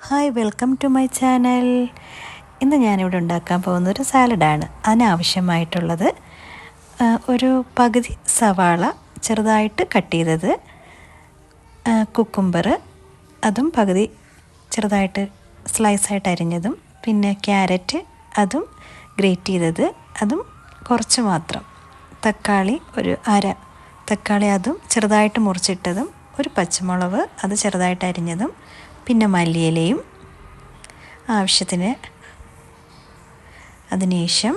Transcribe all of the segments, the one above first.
Hi welcome to my channel ഇന്ന് ഞാനിവിടെ ഉണ്ടാക്കാൻ പോകുന്ന ഒരു സാലഡാണ്. അതിനാവശ്യമായിട്ടുള്ളത് ഒരു പകുതി സവാള ചെറുതായിട്ട് കട്ട് ചെയ്തത്. കുക്കുംബർ അതും പകുതി ചെറുതായിട്ട് സ്ലൈസായിട്ട് അരിഞ്ഞതും പിന്നെ ക്യാരറ്റ് അതും ഗ്രേറ്റ് ചെയ്തത്. അതും കുറച്ച് മാത്രം. തക്കാളി ഒരു അര. തക്കാളി അതും ചെറുതായിട്ട് മുറിച്ചിട്ടതും ഒരു പച്ചമുളക് അത് ചെറുതായിട്ട് അരിഞ്ഞതും പിന്നെ മല്ലിയിലയും ആവശ്യത്തിന് അതിനുശേഷം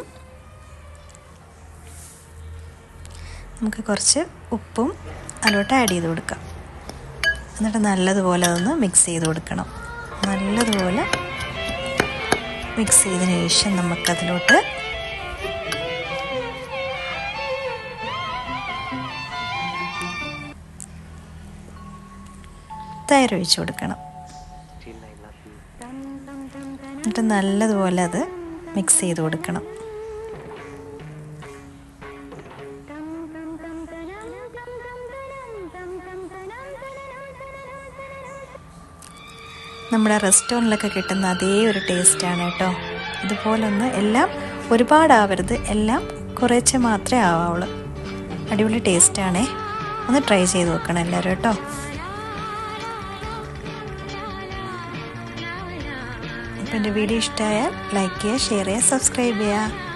നമുക്ക് കുറച്ച് ഉപ്പും അതിലോട്ട് ആഡ് ചെയ്ത് കൊടുക്കാം. എന്നിട്ട് നല്ലതുപോലെ അതൊന്ന് മിക്സ് ചെയ്ത് കൊടുക്കണം. നല്ലതുപോലെ മിക്സ് ചെയ്തതിന് ശേഷം നമുക്കതിലോട്ട് തൈര് ഒഴിച്ച് കൊടുക്കണം. എന്നിട്ട് നല്ലതുപോലെ അത് മിക്സ് ചെയ്ത് കൊടുക്കണം. നമ്മുടെ റെസ്റ്റോറന്റിലൊക്കെ കിട്ടുന്ന അതേ ഒരു ടേസ്റ്റാണ് കേട്ടോ. ഇതുപോലൊന്ന് എല്ലാം ഒരുപാടാവരുത് എല്ലാം കുറേശ്ശെ മാത്രമേ ആവാവുള്ളൂ. അടിപൊളി ടേസ്റ്റാണേ ഒന്ന് ട്രൈ ചെയ്ത് നോക്കണം എല്ലാവരും കേട്ടോ. അപ്പം എന്റെ വീഡിയോ ഇഷ്ടമായാൽ ലൈക്ക് ചെയ്യുക ഷെയർ ചെയ്യുക സബ്സ്ക്രൈബ് ചെയ്യുക.